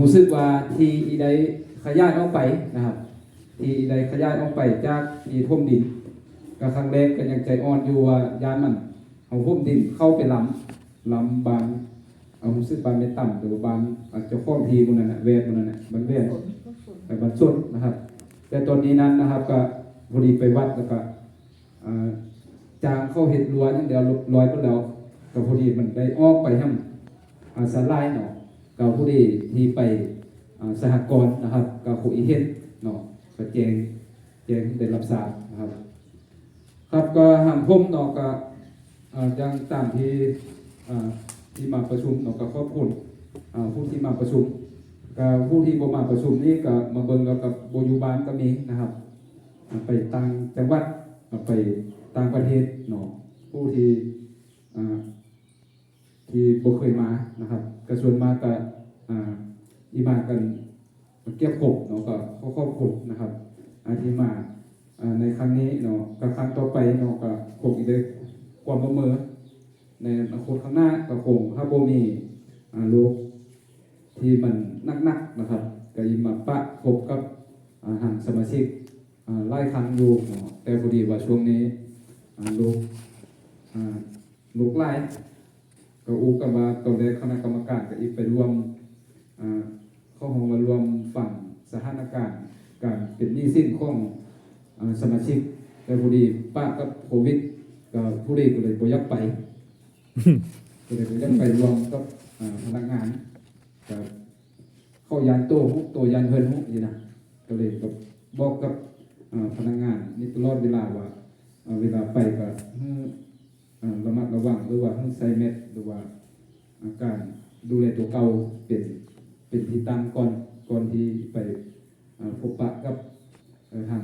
รู้สึกว่าที่อีใดขยายออกไปนะครับที่อีใดขยายออกไปจากทีท่วมดินก็ครั้งแรกก็ยังใจอ่อนอยู่ว่ายานมันเอาท่วมดินเข้าไปล้ำล้ำบานเอารู้สึกบานไม่ต่ำหรือว่าบานอาจจะข้องทีบนนั้นน่ะเวทบนนั้นน่ะมันเวทไปบรรจุนะครับ แต่ตอนนี้นั้นนะครับ ก็พอดีไปวัดแล้วก็อ่าจางเข้าเห็ดล้วนอย่างเดียวร้อยไปแล้วก็พอดีมันได้ออกไปทำอ่าสลายเนา ก็พอดีที่ไปสหกรณ์นะครับก็คุยเห็ดเนาะก็แจงแจงได้รับทราบนะครับ ครับก็หางผมเนาะก็ยังตามที่ที่มาประชุมเนาะก็ขอบคุณผู้ที่มาประชุมก็ผู้ที่บ่มาประชุมนี่ก็มาเบิ่งแล้วกับโบอยู่บ้านก็มีนะครับ ไปต่างจังหวัดไปต่างประเทศเนาะผู้ที่ที่บ่เคยมานะครับก็ส่วนมากก็ อีมากันเก็บกบเนาะก็ขอขอบคุณนะครับอาที่มาอ่าในครั้งนี้เนาะก็ครั้งต่อไปเนาะก็คงอีกได้ความประเมินในอนาคตข้างหน้าก็คงถ้าบ่มีอ่าโรคที่มันนักๆนะครับก็ยิมมาปะพบกับอ่างสมาชิกไล่ครั้งอยู่เนาะแต่พอดีว่าช่วงนี้ลูกลูกไล่ก็อูกันว่าตอนแรกคณะกรรมการก็อีกไปรวม ข้าห้องมารวมฝั่งสถานการณ์การเป็นหนี้สิ้นของสมาชิกแต่พอดีป้ากับโควิดก็ผู้ใดก็เลยบ่อยักไปก็เลยบ่อยักไปรวมกับพนักงานก็เข้ายานโต้ฮุกโตยานเพิ่นฮุกนี่นะก็เลยก็บอกกับพนักงานนี่ตลอดเวลาว่าเวลาไปก็ระมัดระวังหรือว่าให้ใส่เม็ดหรือว่าอาการดูแลตัวเก่าเป็น เป็นที่ตั้งก่อนก่อนที่ไปอ่าพบปะกับเอ่อทาง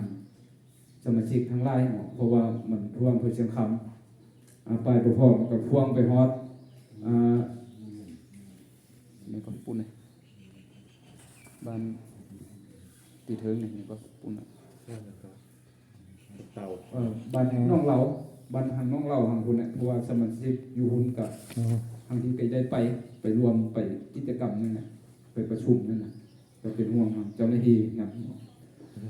สมาชิกทั้งหลายเนาะเพราะว่ามันท่วมเพื่อเชียงคำอ่าไปบ่พร้อมกับพ่วงไปฮอดอ่านี่ก็ปุ่นเลยบ้านตีเทิงนี่นี่ก็ปุ่นเลยเต่าเออบ้านน้องเหลาบ้านทางน้องเหลาทางคุณเนี่ยเพราะว่าสมาชิกอยู่หุ่นกับทางที่ไปได้ไปไปรวมไปกิจกรรมนั่นนะ ไปประชุมนั่นนะก็เป็นห่วงเจ้าหน้าที่นะ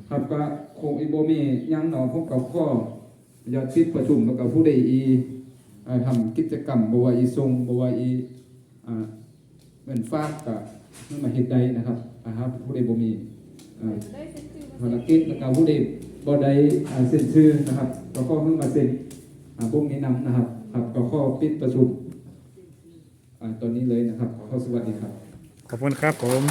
ครับก็คงอีโบมียังหนอพบกับข้ออยากชิดประชุมกับผู้ใดอีทำกิจกรรมบวาอีทรงบวาอีอ่าเป็นฟากกับนั่นมาเฮ็ดได้นะครับนะครับ ผู้ใดบ่มีอ่าภารกิจแล้วก็ผู้ใดบ่ได้เซ็นชื่อนะครับก็ขอเพิ่งมาเซ็นพวกนี้นำนะครับ ครับก็ข้อปิดประชุมตอนนี้เลยนะครับ ขอสวัสดีครับ ขอบคุณครับผม